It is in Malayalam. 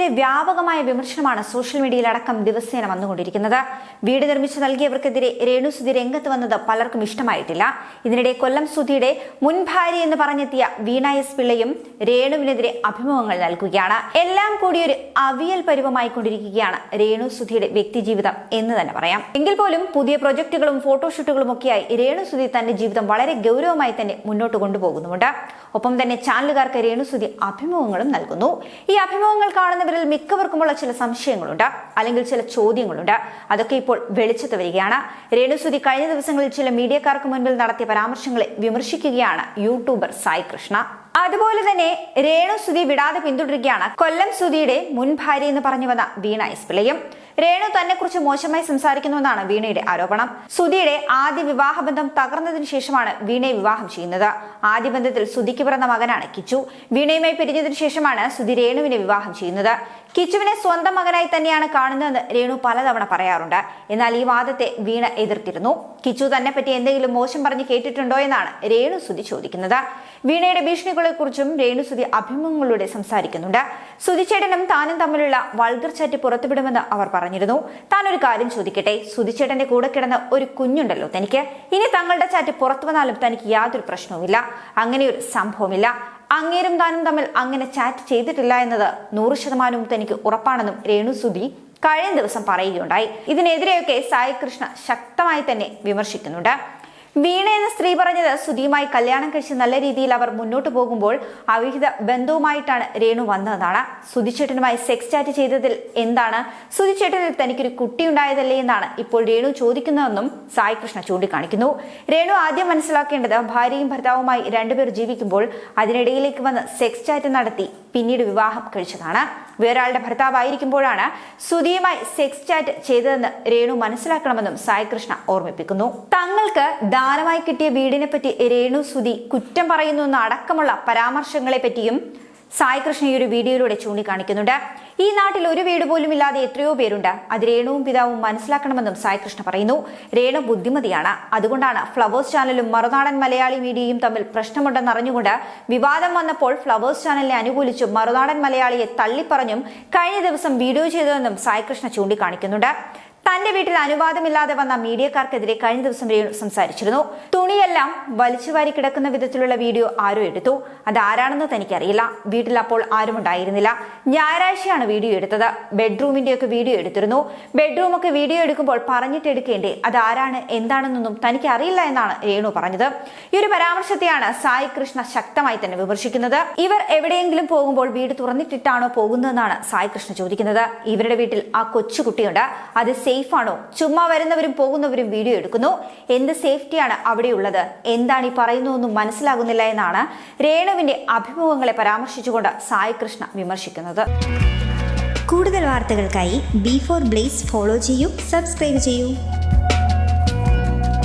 സുധിക്കെതിരെ വ്യാപകമായ വിമർശനമാണ് സോഷ്യൽ മീഡിയയിൽ അടക്കം ദിവസേന വന്നുകൊണ്ടിരിക്കുന്നത്. വീട് നിർമ്മിച്ചു നൽകിയവർക്കെതിരെ രേണു സുധി രംഗത്ത് വന്നത് പലർക്കും ഇഷ്ടമായിട്ടില്ല. ഇതിനിടെ കൊല്ലം സുധിയുടെ മുൻ ഭാര്യ എന്ന് പറഞ്ഞെത്തിയ വീണ എസ് പിള്ളയും രേണുവിനെതിരെ അഭിമുഖങ്ങൾ നൽകുകയാണ്. എല്ലാം കൂടി ഒരു അവിയൽ പരുവമായി കൊണ്ടിരിക്കുകയാണ് രേണു സുധിയുടെ വ്യക്തിജീവിതം എന്ന് തന്നെ പറയാം. എങ്കിൽ പോലും പുതിയ പ്രൊജക്ടുകളും ഫോട്ടോഷൂട്ടുകളും ഒക്കെയായി രേണു സുധി തന്റെ ജീവിതം വളരെ ഗൗരവമായി തന്നെ മുന്നോട്ട് കൊണ്ടുപോകുന്നുമുണ്ട്. ഒപ്പം തന്നെ ചാനലുകാർക്ക് രേണുസുതി അഭിമുഖങ്ങളും നൽകുന്നു. ഈ അഭിമുഖങ്ങൾ കാണുന്നവരിൽ മിക്കവർക്കുമുള്ള ചില സംശയങ്ങളുണ്ട്. അല്ലെങ്കിൽ ചില ചോദ്യങ്ങളുണ്ട്. അതൊക്കെ ഇപ്പോൾ വെളിച്ചത്ത് വരികയാണ്. രേണുസുതി കഴിഞ്ഞ ദിവസങ്ങളിൽ ചില മീഡിയക്കാർക്ക് മുൻപിൽ നടത്തിയ പരാമർശങ്ങളെ വിമർശിക്കുകയാണ് യൂട്യൂബർ സായി കൃഷ്ണ. അതുപോലെ തന്നെ രേണു സുതി വിടാതെ പിന്തുടരുകയാണ് കൊല്ലം സുതിയുടെ മുൻ ഭാര്യ എന്ന് പറഞ്ഞു വന്ന വീണ എസ് പിള്ളയും. രേണു തന്നെ കുറിച്ച് മോശമായി സംസാരിക്കുന്നുവെന്നാണ് വീണയുടെ ആരോപണം. സുധിയുടെ ആദ്യ വിവാഹബന്ധം തകർന്നതിനു ശേഷമാണ് വീണയെ വിവാഹം ചെയ്യുന്നത്. ആദ്യ ബന്ധത്തിൽ സുധിക്ക് പിറന്ന മകനാണ് കിച്ചു. വീണയുമായി പിരിഞ്ഞതിനു ശേഷമാണ് സുധി രേണുവിനെ വിവാഹം ചെയ്യുന്നത്. കിച്ചുവിനെ സ്വന്തം മകനായി തന്നെയാണ് കാണുന്നതെന്ന് രേണു പലതവണ പറയാറുണ്ട്. എന്നാൽ ഈ വാദത്തെ വീണ എതിർത്തിരുന്നു. കിച്ചു തന്നെ പറ്റി എന്തെങ്കിലും മോശം പറഞ്ഞ് കേട്ടിട്ടുണ്ടോ എന്നാണ് രേണു സുധി ചോദിക്കുന്നത്. വീണയുടെ ഭീഷണികളെ കുറിച്ചും രേണു സുധി അഭിമുഖങ്ങളിലൂടെ സംസാരിക്കുന്നുണ്ട്. സുധിച്ചേടനും താനും തമ്മിലുള്ള വൾഗർ ചാറ്റ് പുറത്തുവിടുമെന്ന് അവർ പറഞ്ഞിരുന്നു. താൻ ഒരു കാര്യം ചോദിക്കട്ടെ? സുധിച്ചേട്ടന്റെ കൂടെ കിടന്ന ഒരു കുഞ്ഞുണ്ടല്ലോ തനിക്ക്. ഇനി തങ്ങളുടെ ചാറ്റ് പുറത്തു വന്നാലും തനിക്ക് യാതൊരു പ്രശ്നവുമില്ല. ഒരു സംഭവമില്ല. അങ്ങേരും താനും തമ്മിൽ അങ്ങനെ ചാറ്റ് ചെയ്തിട്ടില്ല എന്നത് നൂറ് ശതമാനവും തനിക്ക് ഉറപ്പാണെന്നും രേണു സുധി കഴിഞ്ഞ ദിവസം പറയുകയുണ്ടായി. ഇതിനെതിരെയൊക്കെ സായി കൃഷ്ണ ശക്തമായി തന്നെ വിമർശിക്കുന്നുണ്ട്. വീണ എന്ന സ്ത്രീ പറഞ്ഞത് സുധിയുമായി കല്യാണം കഴിച്ച് നല്ല രീതിയിൽ അവർ മുന്നോട്ട് പോകുമ്പോൾ അവിഹിത ബന്ധവുമായിട്ടാണ് രേണു വന്നതെന്നാണ്. സുധിച്ചേട്ടനുമായി സെക്സ് ചാറ്റ് ചെയ്തതിൽ എന്താണ്? സുധിച്ചേട്ടനിൽ തനിക്കൊരു കുട്ടി ഉണ്ടായതല്ലേ എന്നാണ് ഇപ്പോൾ രേണു ചോദിക്കുന്നതെന്നും സായി കൃഷ്ണ ചൂണ്ടിക്കാണിക്കുന്നു. രേണു ആദ്യം മനസ്സിലാക്കേണ്ടത് ഭാര്യയും ഭർത്താവുമായി രണ്ടുപേർ ജീവിക്കുമ്പോൾ അതിനിടയിലേക്ക് വന്ന് സെക്സ് ചാറ്റ് നടത്തി പിന്നീട് വിവാഹം കഴിച്ചതാണ്. വേറൊരാളുടെ ഭർത്താവായിരിക്കുമ്പോഴാണ് സുധിയുമായി സെക്സ് ചാറ്റ് ചെയ്തതെന്ന് രേണു മനസ്സിലാക്കണമെന്നും സായി കൃഷ്ണ ഓർമ്മിപ്പിക്കുന്നു. തങ്ങൾക്ക് ദാനമായി കിട്ടിയ വീടിനെ പറ്റി രേണു സുധി കുറ്റം പറയുന്നു എന്ന അടക്കമുള്ള പരാമർശങ്ങളെ പറ്റിയും കൃഷ്ണ ഈ ഒരു വീഡിയോയിലൂടെ ചൂണ്ടിക്കാണിക്കുന്നുണ്ട്. ഈ നാട്ടിൽ ഒരു വീട് പോലും ഇല്ലാതെ എത്രയോ പേരുണ്ട്. അത് രേണുവും പിതാവും മനസ്സിലാക്കണമെന്നും സായി കൃഷ്ണ പറയുന്നു. രേണു ബുദ്ധിമതിയാണ്. അതുകൊണ്ടാണ് ഫ്ലവേഴ്സ് ചാനലും മറുനാടൻ മലയാളി മീഡിയയും തമ്മിൽ പ്രശ്നമുണ്ടെന്ന് അറിഞ്ഞുകൊണ്ട് വിവാദം വന്നപ്പോൾ ഫ്ലവേഴ്സ് ചാനലിനെ അനുകൂലിച്ചും മറുനാടൻ മലയാളിയെ തള്ളിപ്പറഞ്ഞും കഴിഞ്ഞ ദിവസം വീഡിയോ ചെയ്തതെന്നും സായി കൃഷ്ണ ചൂണ്ടിക്കാണിക്കുന്നുണ്ട്. തന്റെ വീട്ടിൽ അനുവാദമില്ലാതെ വന്ന മീഡിയക്കാർക്കെതിരെ കഴിഞ്ഞ ദിവസം രേണു സംസാരിച്ചിരുന്നു. തുണിയെല്ലാം വലിച്ചുവാരി കിടക്കുന്ന വിധത്തിലുള്ള വീഡിയോ ആരോ എടുത്തു. അത് ആരാണെന്ന് തനിക്കറിയില്ല. വീട്ടിൽ അപ്പോൾ ആരും ഉണ്ടായിരുന്നില്ല. ഞായറാഴ്ചയാണ് വീഡിയോ എടുത്തത്. ബെഡ്റൂമിന്റെ ഒക്കെ വീഡിയോ എടുത്തിരുന്നു. ബെഡ്റൂമൊക്കെ വീഡിയോ എടുക്കുമ്പോൾ പറഞ്ഞിട്ട് എടുക്കേണ്ടേ അത് ആരാണ് എന്താണെന്നൊന്നും തനിക്ക് അറിയില്ല എന്നാണ് രേണു പറഞ്ഞത്. ഈ ഒരു പരാമർശത്തെയാണ് സായി കൃഷ്ണ ശക്തമായി തന്നെ വിമർശിക്കുന്നത്. ഇവർ എവിടെയെങ്കിലും പോകുമ്പോൾ വീട് തുറന്നിട്ടിട്ടാണോ പോകുന്നതെന്നാണ് സായി കൃഷ്ണ ചോദിക്കുന്നത്. ഇവരുടെ വീട്ടിൽ ആ കൊച്ചുകുട്ടിയുണ്ട്. അത് സേഫ് ആണോ ചുമ്മാ വരുന്നവരും പോകുന്നവരും വീഡിയോ എടുക്കുന്നു. എന്ത് സേഫ്റ്റിയാണ് അവിടെയുള്ളത്? എന്താണ് ഈ പറയുന്നതെന്നും മനസ്സിലാകുന്നില്ല എന്നാണ് രേണുവിന്റെ അഭിമുഖങ്ങളെ പരാമർശിച്ചുകൊണ്ട് സായി കൃഷ്ണ വിമർശിക്കുന്നത്. കൂടുതൽ വാർത്തകൾക്കായി ബി ഫോർ ബ്ലേസ് ഫോളോ ചെയ്യൂ സബ്സ്ക്രൈബ് ചെയ്യൂ.